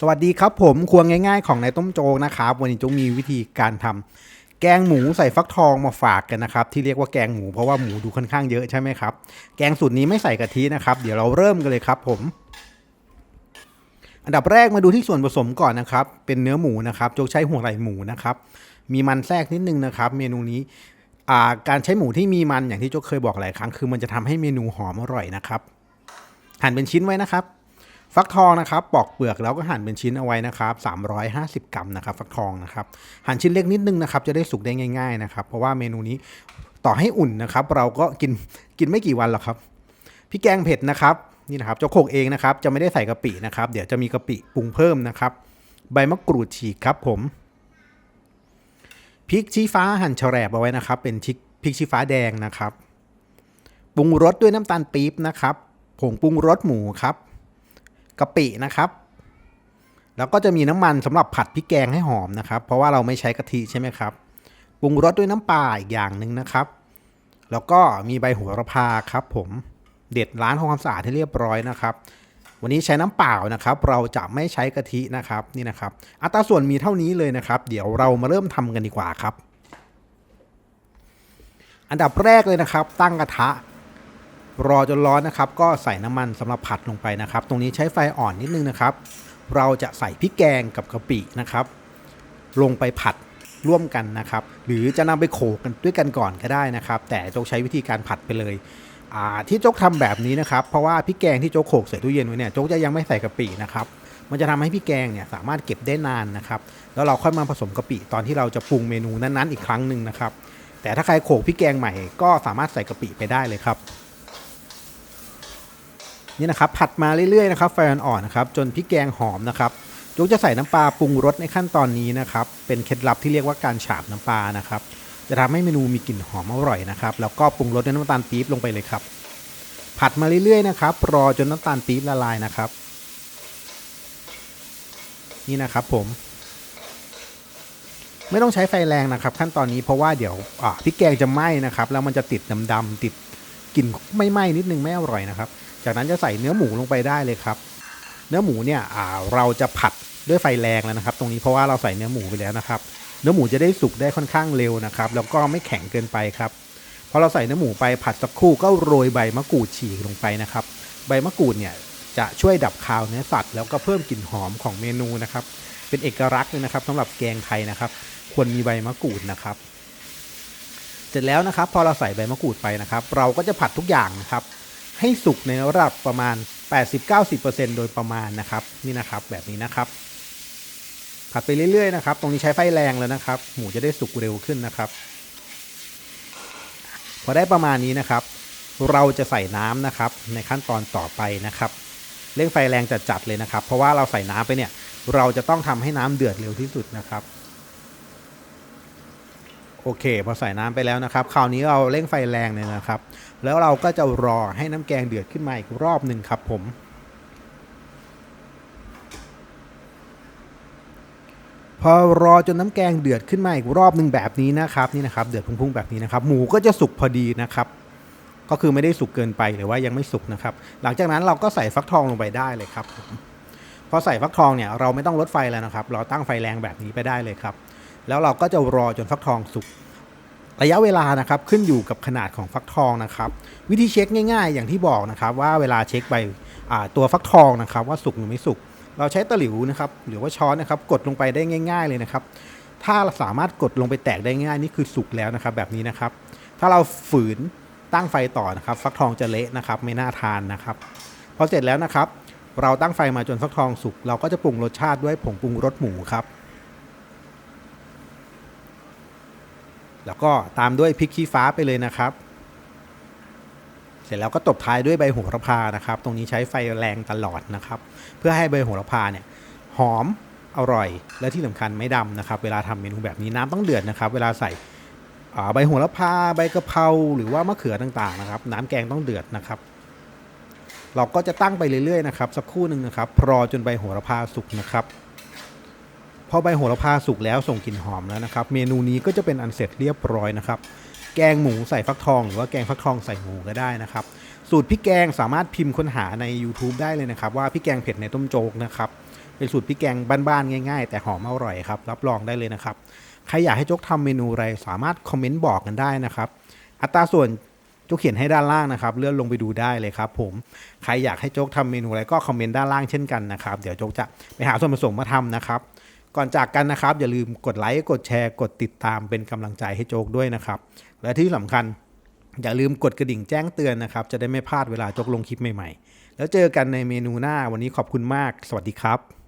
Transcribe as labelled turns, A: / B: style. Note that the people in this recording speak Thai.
A: สวัสดีครับผมครัวง่ายๆของนายต้มโจกนะครับ วันนี้โจกมีวิธีการทำแกงหมูใส่ฟักทองมาฝากกันนะครับ ที่เรียกว่าแกงหมูเพราะว่าหมูดูค่อนข้างเยอะใช่ไหมครับ แกงสูตรนี้ไม่ใส่กะทินะครับ เดี๋ยวเราเริ่มกันเลยครับผม อันดับแรกมาดูที่ส่วนผสมก่อนนะครับ เป็นเนื้อหมูนะครับโจกใช้หัวไหล่หมูนะครับ มีมันแทรกนิดนึงนะครับ เมนูนี้การใช้หมูที่มีมันอย่างที่โจกเคยบอกหลายครั้งคือมันจะทำให้เมนูหอมอร่อยนะครับหั่นเป็นชิ้นไว้นะครับ ฟักทองนะครับปอกเปลือกแล้วก็หั่นเป็นชิ้นเอาไว้นะครับ350 กรัมนะครับฟักทองนะครับหั่นชิ้นเล็กนิดนึงนะครับจะได้สุกได้ง่ายๆนะครับเพราะว่าเมนูนี้ต่อให้อุ่นนะครับ เราก็กินกินไม่กี่วันหรอกครับพี่แกงเผ็ดนะครับนี่นะครับเจ้าโขกเองนะครับจะไม่ได้ใส่กะปินะครับเดี๋ยวจะมีกะปิปรุงเพิ่มนะครับ ใบมะกรูดฉีกครับผมพริกชี้ฟ้าหั่นแฉลบเอาไว้นะครับ เป็นพริกชี้ฟ้าแดงนะครับปรุงรสด้วยน้ำตาลปี๊บนะครับผงปรุงรสหมูครับ กะปินะครับ แล้วก็จะมีน้ำมันสำหรับผัดพริกแกงให้หอมนะครับ เพราะว่าเราไม่ใช้กะทิใช่ไหมครับปรุงรสด้วยน้ำปลาอีกอย่างหนึ่งนะครับ แล้วก็มีใบโหัวระพาครับ ผมเด็ดล้างทำความสะอาดให้เรียบร้อยนะครับ วันนี้ใช้น้ำเปล่านะครับ เราจะไม่ใช้กะทินะครับนี่นะครับ อัตราส่วนมีเท่านี้เลยนะครับ เดี๋ยวเรามาเริ่มทำกันดีกว่าครับ อันดับแรกเลยนะครับ ตั้งกระทะ รอจนร้อนนะครับ ก็ใส่น้ำมันสำหรับผัดลงไปนะครับ ตรงนี้ใช้ไฟอ่อนนิดนึงนะครับ เราจะใส่พริกแกงกับกะปินะครับ ลงไปผัดร่วมกันนะครับ หรือจะนำไปโขกกันด้วยกันก่อนก็ได้นะครับ แต่โจกใช้วิธีการผัดไปเลยที่โจกทำแบบนี้นะครับ เพราะว่าพริกแกงที่โจกโขกใส่ตู้เย็นไว้เนี่ยโจกจะยังไม่ใส่กะปินะครับมันจะทำให้พริกแกงเนี่ยสามารถเก็บได้นานนะครับ แล้วเราค่อยมาผสมกะปิตอนที่เราจะปรุงเมนูนั้นๆ อีกครั้งหนึ่งนะครับ แต่ถ้าใครโขกพริกแกงใหม่ก็สามารถใส่กะปิไปได้เลยครับ นี่นะครับผัดมาเรื่อยๆนะครับไฟอ่อนๆนะครับจนพริกแกงหอมนะครับยกจะใส่น้ำปลาปรุงรสในขั้นตอนนี้นะครับเป็นเคล็ดลับที่เรียกว่าการฉาบน้ำปลานะครับจะทำให้เมนูมีกลิ่นหอมอร่อยนะครับแล้วก็ปรุงรสด้วยน้ำตาลปี๊บลงไปเลยครับ ผัดมาเรื่อยๆนะครับรอจนน้ำตาลปี๊บละลายนะครับ นี่นะครับผม ไม่ต้องใช้ไฟแรงนะครับ ขั้นตอนนี้เพราะว่าเดี๋ยวพริกแกงจะไหม้นะครับแล้วมันจะติดดำๆติดกลิ่นไม่ไหม้นิดนึงไม่อร่อยนะครับ จากนั้นจะใส่เนื้อหมูลงไปได้เลยครับ เนื้อหมูเนี่ยเราจะผัดด้วยไฟแรงแล้วนะครับ ตรงนี้เพราะว่าเราใส่เนื้อหมูไปแล้วนะครับ เนื้อหมูจะได้สุกได้ค่อนข้างเร็วนะครับ แล้วก็ไม่แข็งเกินไปครับพอเราใส่เนื้อหมูไปผัดสักครู่ก็โรยใบมะกรูดฉีกลงไปนะครับ ใบมะกรูดเนี่ยจะช่วยดับคาวเนื้อสัตว์แล้วก็เพิ่มกลิ่นหอมของเมนูนะครับ เป็นเอกลักษณ์เลยนะครับสำหรับแกงไทยนะครับ ควรมีใบมะกรูดนะครับ เสร็จแล้วนะครับ พอเราใส่ใบมะกรูดไปนะครับ เราก็จะผัดทุกอย่างนะครับ ให้สุกในระดับประมาณ 80-90%โดยประมาณนะครับนี่นะครับแบบนี้นะครับผัดไปเรื่อยๆนะครับ ตรงนี้ใช้ไฟแรงแล้วนะครับ หมูจะได้สุกเร็วขึ้นนะครับ พอได้ประมาณนี้นะครับ เราจะใส่น้ำนะครับ ในขั้นตอนต่อไปนะครับ เร่งไฟแรงจัดๆเลยนะครับ เพราะว่าเราใส่น้ำไปเนี่ย เราจะต้องทำให้น้ำเดือดเร็วที่สุดนะครับ โอเค พอใส่น้ำไปแล้วนะครับ คราวนี้เราเร่งไฟแรงเลยนะครับ แล้วเราก็จะรอให้น้ำแกงเดือดขึ้นมาอีกรอบหนึ่งครับผมพอรอจนน้ำแกงเดือดขึ้นมาอีกรอบหนึ่งแบบนี้นะครับนี่นะครับ เดือดพุ่งๆแบบนี้นะครับ หมูก็จะสุกพอดีนะครับ ก็คือไม่ได้สุกเกินไปหรือว่ายังไม่สุกนะครับ หลังจากนั้นเราก็ใส่ฟักทองลงไปได้เลยครับผมพอใส่ฟักทองเนี่ยเราไม่ต้องลดไฟแล้วนะครับ เราตั้งไฟแรงแบบนี้ไปได้เลยครับ แล้วเราก็จะรอจนฟักทองสุกระยะเวลานะครับขึ้นอยู่กับขนาดของฟักทองนะครับ วิธีเช็คง่ายๆ อย่างที่บอกนะครับ ว่าเวลาเช็คใบตัวฟักทองนะครับ ว่าสุกหรือไม่สุกเราใช้ตะหลิวนะครับ หรือว่าช้อนนะครับ กดลงไปได้ง่าย ๆเลยนะครับ ถ้าสามารถกดลงไปแตกได้ง่ายนี่คือสุกแล้วนะครับ แบบนี้นะครับ ถ้าเราฝืนตั้งไฟต่อนะครับ ฟักทองจะเละนะครับ ไม่น่าทานนะครับพอเสร็จแล้วนะครับ เราตั้งไฟมาจนฟักทองสุกเราก็จะปรุงรสชาติด้วยผงปรุงรสหมูครับ แล้วก็ตามด้วยพริกขี้ฟ้าไปเลยนะครับ เสร็จแล้วก็ตบท้ายด้วยใบโหระพานะครับ ตรงนี้ใช้ไฟแรงตลอดนะครับ เพื่อให้ใบโหระพาเนี่ยหอมอร่อย และที่สำคัญไม่ดำนะครับ เวลาทำเมนูแบบนี้น้ำต้องเดือดนะครับ เวลาใส่ใบโหระพาใบกะเพราหรือว่ามะเขือต่างๆนะครับ น้ำแกงต้องเดือดนะครับ เราก็จะตั้งไปเรื่อยๆนะครับ สักครู่หนึ่งนะครับ รอจนใบโหระพาสุกนะครับ พอใบโหระพาสุกแล้วส่งกลิ่นหอมแล้วนะครับ เมนูนี้ก็จะเป็นอันเสร็จเรียบร้อยนะครับ แกงหมูใส่ฟักทอง หรือว่าแกงฟักทองใส่หมูก็ได้นะครับ สูตรพริกแกงสามารถพิมพ์ค้นหาใน YouTube ได้เลยนะครับ ว่าพริกแกงเผ็ดในต้มโจ๊กนะครับ เป็นสูตรพริกแกงบ้านๆง่าย ๆ แต่หอมอร่อยครับ รับรองได้เลยนะครับ ใครอยากให้โจ๊กทำเมนูอะไรสามารถคอมเมนต์บอกกันได้นะครับ อัตราส่วนโจ๊กเขียนให้ด้านล่างนะครับ เลื่อนลงไปดูได้เลยครับผม ใครอยากให้โจ๊กทำเมนูอะไรก็คอมเมนต์ด้านล่างเช่นกันนะครับ เดี๋ยวโจ๊กจะไปหาส่วนผสมมาทำนะครับ ก่อนจากกันนะครับ อย่าลืมกดไลค์กดแชร์กดติดตามเป็นกำลังใจให้โจกด้วยนะครับ และที่สำคัญอย่าลืมกดกระดิ่งแจ้งเตือนนะครับ จะได้ไม่พลาดเวลาโจกลงคลิปใหม่ๆ แล้วเจอกันในเมนูหน้าวันนี้ขอบคุณมาก สวัสดีครับ